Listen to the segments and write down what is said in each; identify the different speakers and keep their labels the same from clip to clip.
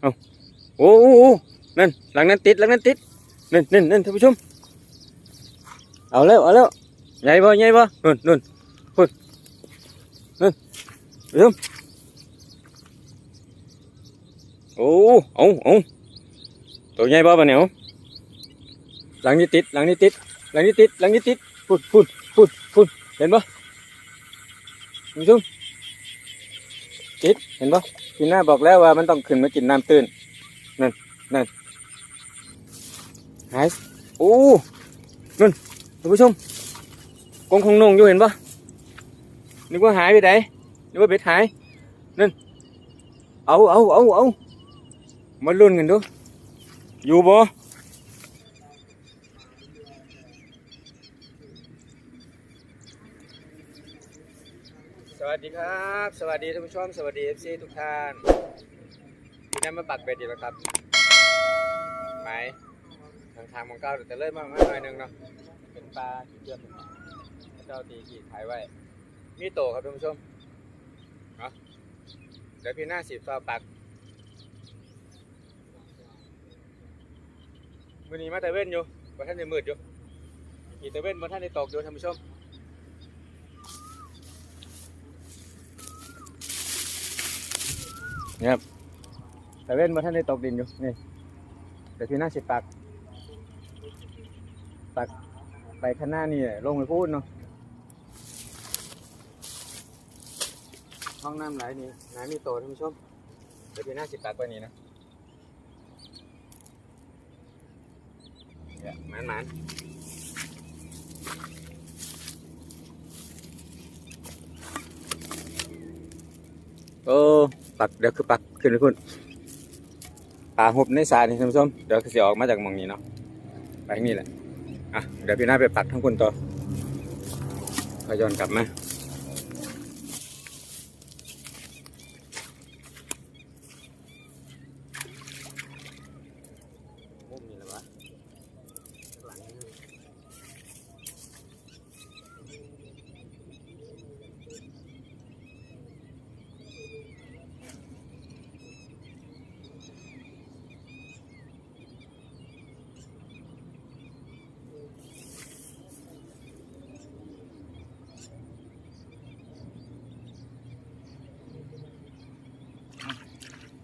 Speaker 1: เอาโอ้โอ้โอ้นั่นหลังนั้นติดหลังนั้นติดนั่นนั่นนั่นท่านผู้ชม เอาแล้วเอาแล้วใหญ่บ่ใหญ่บ่นู่นนู่นพุ่นนั่นท่านผู้ชมโอ้เอาเอาตัวใหญ่บ่ปะเนี่ยหลังนี้ติดหลังนี้ติดหลังนี้ติดหลังนี้ติดพุ่นพุ่นพุ่นพุ่นเห็นบ่ท่านผู้ชม ติดเห็นบ่พี่หน้าบอกแล้วว่ามันต้องขึ้นมากินน้ำตื้นนั่นนั่นหายโอ้นั่นท่านผู้ชมกองคงนงอยู่เห็นปะนึกว่าหายไปไหนนึกว่าเบ็ดหายนั่นเอาเอาเอาเอามาลุ้นกันดูอยู่บ่ วัสดีครับ สวัสดีท่านผู้ชม สวัสดีเอฟซีทุกท่านที่นั่นมาปักเบ็ดอีกแล้วครับไหมทางทางมองเก้าแต่เริ่มมาหน่อยหนึงเนาะ เป็นปลาขีดเชือกเจ้าตีขีดขายไว้ มีโตครับท่านผู้ชมเนาะเดี๋ยวพี่หน้าสิบซอปักวันนี้มาแต่เว้นอยู่บนท่านในมืดอยู่มีแต่เว้นบนท่านในตกอยู่ท่านผู้ชม นี่ครับแต่เว้นมาท่านได้ตกดินอยู่นี่เดี๋ยวที่หน้าสิปักปักไปข้างหน้านี่ลงไปพูดเนาะห้องน้ำไหลนี่น้ำมีโตท่านผู้ชมเดี๋ยวที่หน้าสิปักไปนี่นะเนี่ยมันมันโอ้ ปักเดี๋ยวคือปักขึ้นไปพุ่นปลาหุบในสายนี่ท่านผู้ชมเดี๋ยวคือสิออกมาจากมองนี้เนาะไปทางนี้แหละอะเดี๋ยวพี่น้าไปปักทั้งคุณต่อพย้อนกลับมามุมนี้แหละวะหลังนี้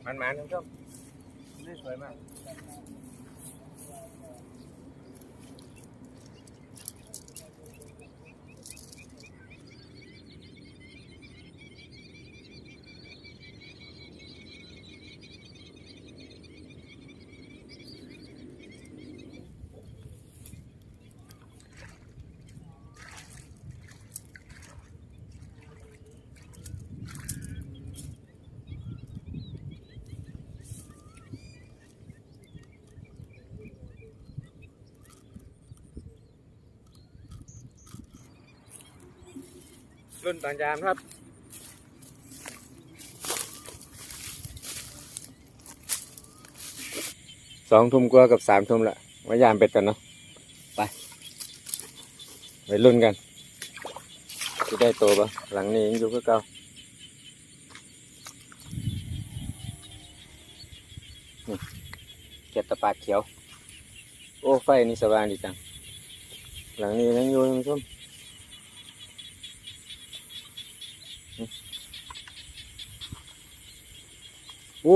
Speaker 1: มันมันท่านผู้ชมนี่สวยมาก รุ่นปานยามครับ สองทุ่มกว่ากับสามทุ่มละมายามเป็ดกันเนาะ ไป ไปรุ่นกันจะได้โตปะหลังนี้ยังอยู่ก็เก่าเก็บตะปาดเขียว โอ้ ไฟนี่สว่างดีจัง หลังนี้ยังอยู่ท่านผู้ชม โอ้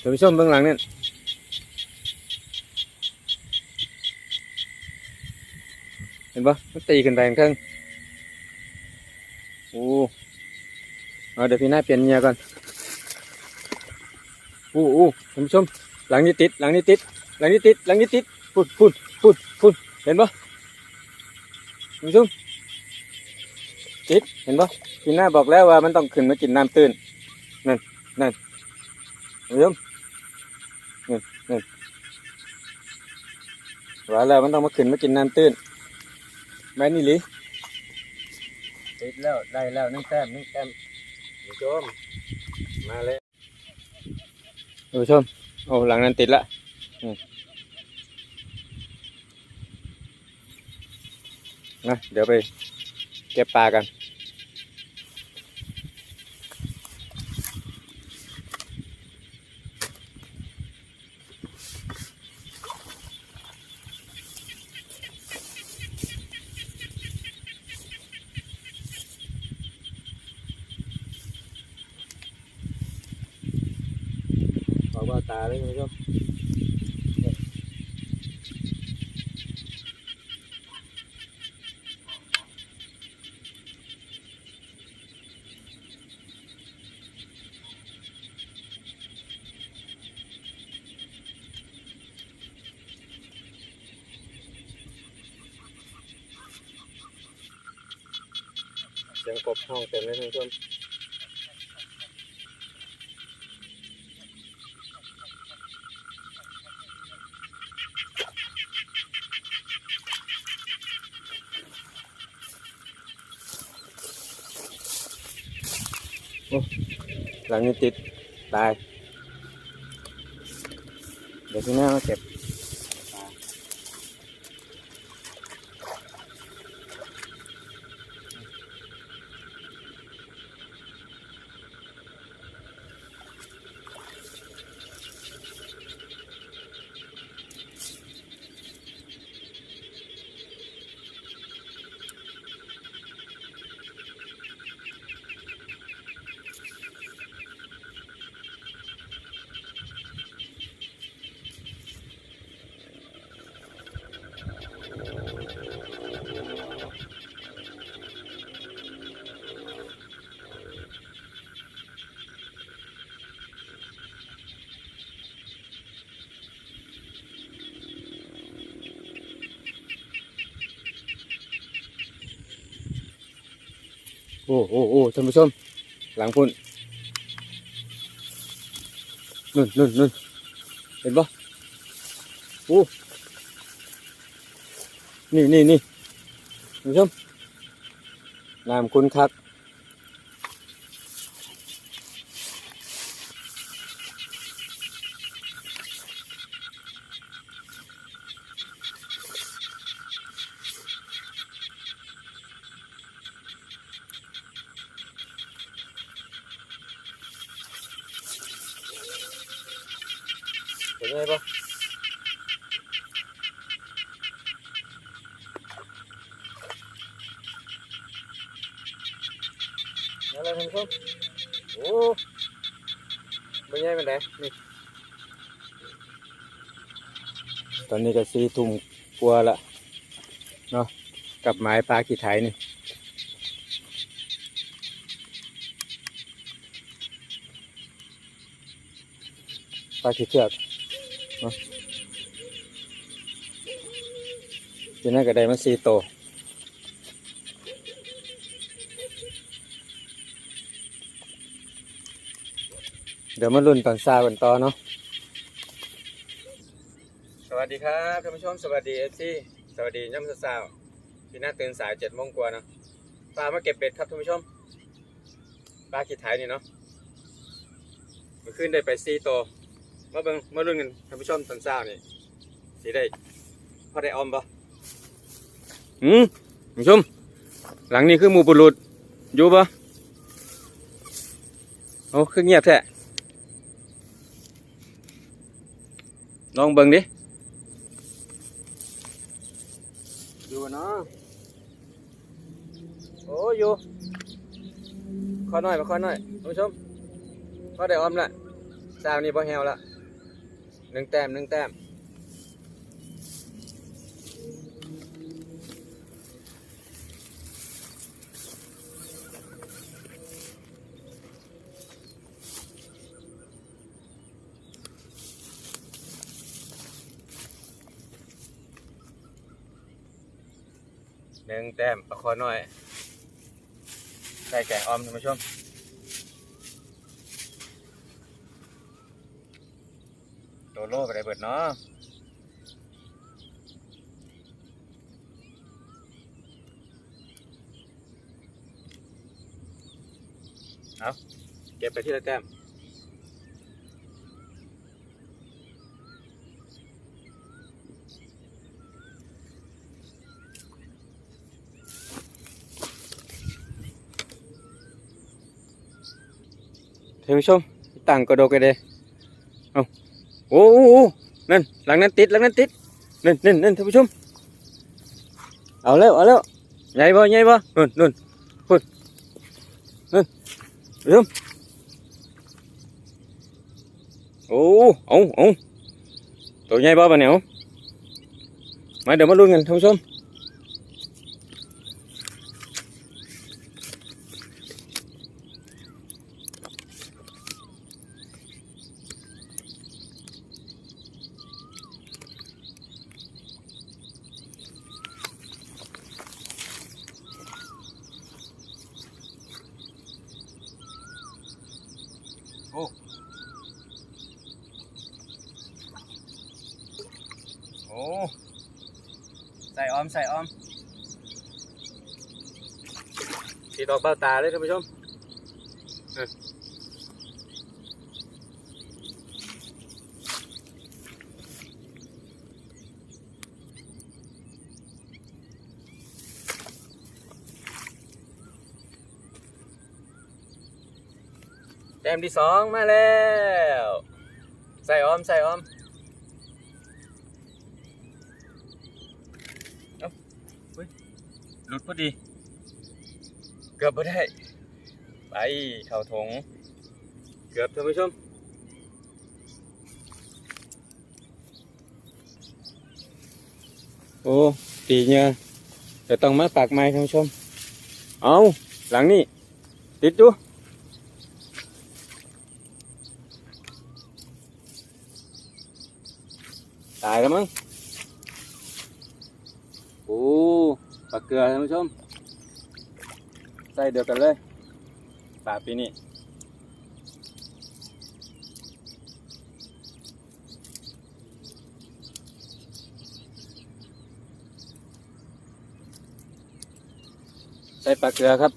Speaker 1: ท่านผู้ชมเบื้องหลังเนี่ยเห็นปะมันตีขึ้นไปข้างโอ้เอาเดี๋ยวพี่หน้าเปลี่ยนเงียก่อนโอ้โอ้ท่านผู้ชม หลังนี้ติด หลังนี้ติด หลังนี้ติด หลังนี้ติด พุ่นพุ่นพุ่นพุ่นเห็นปะท่านผู้ชมติดเห็นปะพี่หน้าบอกแล้วว่ามันต้องขึ้นมากินน้ำตื้นนั่นนั่นเห็นไหมนั่นนั่นว่าแล้วมันต้องมาขึ้นมากินน้ำตื้นแม่นี่หลิติดแล้วได้แล้วนึ่งแต้มนึ่งแต้มผู้ชมมาเลยผู้ชมโอ้หลังนั้นติดละอืม นะเดี๋ยวไปเก็บปลากันขอว่าตาเลยคุณผู้ชมเสียงกบ ห้องเต็มเลยคุณผู้ชมหลังนี้ติดตาย เดี๋ยวที่หน้ามาเก็บ อ้โอ้โอ้ท่านผู้ชม หลังพุ่นนุ่นนุ่นนุ่นเห็นปะโอ้นี่นี่นี่ท่านผู้ชมน้ำคุณคัก เห็นไหมปะนั่นแหละท่านผู้ ชมโอ้ไม่ใช่เป็นไรนี่ตอนนี้ก็สีทุ่มกลัวละเนาะกับไม้ปลาขี้ไถนี่ปลาขี้เชือกทีนั้นก็ได้มาสีโต เดี๋ยวมาลุ้นตอนซากันต่อเนาะสวัสดีครับท่านผู้ชมสวัสดีเอฟซีสวัสดีย่ำสาวๆที่น่าตื่นสายเจ็ดโมงกว่าเนาะปลามาเก็บเป็ดครับท่านผู้ชมปลาขีดท้ายนี่เนาะเมื่อคืนได้ไปสี่โตวมาเบิ่งมาลุ้นกันท่านผู้ชมตอนเช้านี่สิได้พอได้ออมปะอืมคุณผู้ชม หลังนี้คือหมูปุรุษอยู่ปะโอ้คือเงียบแท้ ลองเบิ่งดิอยู่เนาะโอ้อยู่ขอหน่อยมาขอหน่อยคุณผู้ชมพอได้ออมละสาวนี่พอแฮวละหนึ่งแต้มหนึ่งแต้ม หนึ่งแต้มประคอน้อยใส่แกงออมท่านผู้ชมตัวโลกอะไรเบิดเนาะเอาเก็บไปที่ละแต้มานผู้ชมตั้งกระโดดกันเลยเอาโอ้โหนั่นหลังนั้นติดหลังนั้นติดนั่นนั่นนั่นท่านผู้ชมเอาแล้วเอาแล้วใหญ่บ่ใหญ่บ่นู่นนู่นพุ่นนั่นท่านผู้ชมโอ้เอาเอาตัวใหญ่บ่ปะเนี่ยเอามาเดี๋ยวมาลุ้นกันท่านผู้ชม โอ้ใส่ออม ใส่ออม สีดอกเบ้าตาเลยท่านผู้ชม แต้มที่สองมาแล้ว ใส่ออม ใส่ออมหลุดพอดี เกือบไม่ได้ ไปเข่าถง เกือบท่านผู้ชมโอ้ตีเนี่ยเดี๋ยวต้องมาปากไม้ท่านผู้ชม เอาหลังนี่ติดดู ตายแล้วมั้งโอ้ปลาเกลือท่านผู้ชมใส่เดียวกันเลยปลาปีนี้ใส่ปลาเกลือครับ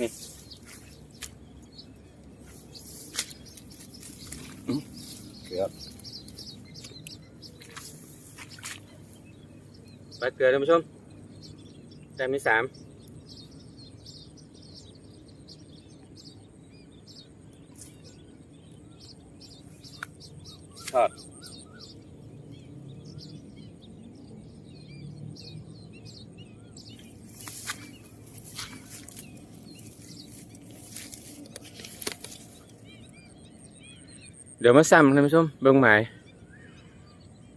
Speaker 1: นี่อืมเกลือ ปลา เกลือท่านผู้ชมแต้มที่สามทอดเดี๋ยวมาซ้ำท่านผู้ชมเบิ่งหมาย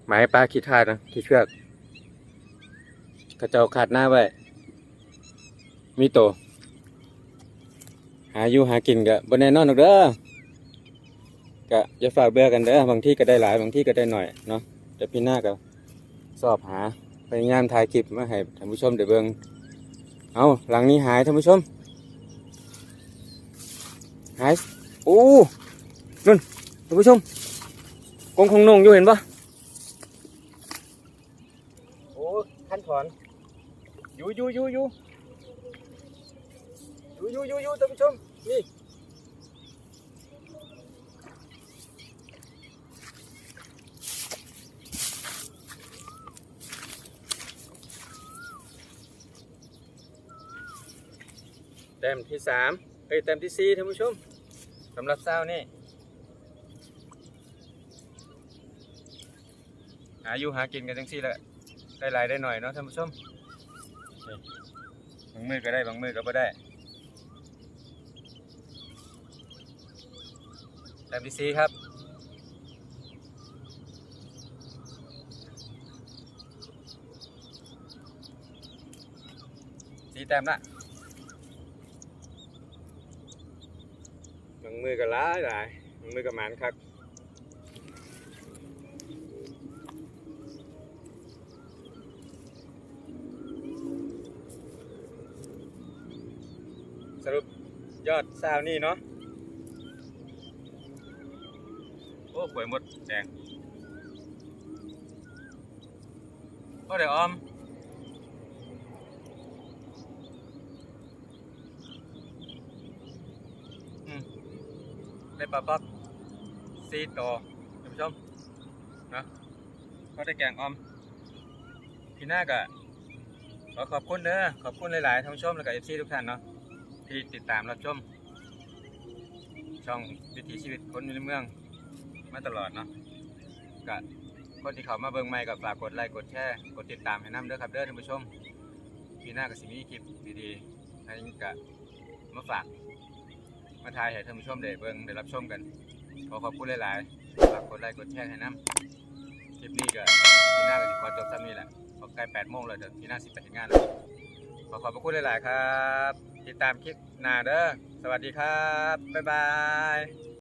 Speaker 1: หมายปลาขีดทาดนะขีดเชือก กระเจ้าขาดหน้าไว้ มีโต หาอยู่หากินกะบนแน่นอนหรอกเด้อกะอย่าฝากเบื่อกันเด้อบางที่ก็ได้หลายบางที่ก็ได้หน่อยเนาะเดี๋ยวพี่หน้าก็สอบหาพยายามถ่ายคลิปมาให้ท่านผู้ชมได้เบิ่งเอาหลังนี้หายท่านผู้ชม หายโอ้นั่นท่านผู้ชมกงคงนงอยู่เห็นปะโอ้ขั้นถอน อยู่อยู่อยู่อยู่อยู่อยู่อยู่อยู่ท่านผู้ชมนี่แต้มที่สามเอ้ยแต้มที่สี่ท่านผู้ชมสำหรับเศร้านี่หาอยู่หากินกันจังสี่แหละได้หลายได้หน่อยเนาะท่านผู้ชมางมือก็ได้บางมือก็ไม่ได้แต้มที่สี่ครับสี่แต้มละบางมือก็ร้ายหลายบางมือก็หมานครับ สรุป ยอดซาวนี่เนาะโอ้ป่วยหมดแดงโอ้เดี๋ยวออมอืมได้ปลาปักซีต่อท่านผู้ชมนะก็ได้แกงออมพี่หน้ากะขอขอบคุณเด้อขอบคุณหลายๆท่านผู้ชมแล้วก็เอฟซีทุกท่านเนาะที่ติดตามรับชม ช่องวิถีชีวิตคนในเมืองมาตลอดเนาะก็คนที่เขามาเบิ่งใหม่ก็ฝากกดไลค์กดแชร์กดติดตามให้น้ำเด้อครับเด้อท่านผู้ชมปีหน้าก็สิมีคลิปดีๆให้ก็มาฝากมาถ่ายให้ท่านผู้ชมได้เบิ่งได้รับชมกันขอขอบคุณหลายๆฝากกดไลค์กดแชร์ให้น้ำคลิปนี้ก็ปีหน้าก็สิขอจบซ้ำนี้แหละพอใกล้8โมงแล้วเดี๋ยวปีหน้าสิไปถึงงานแล้วขอขอบพระคุณหลายๆครับ ติดตามคลิปหน้าเด้อ สวัสดีครับ บ๊ายบาย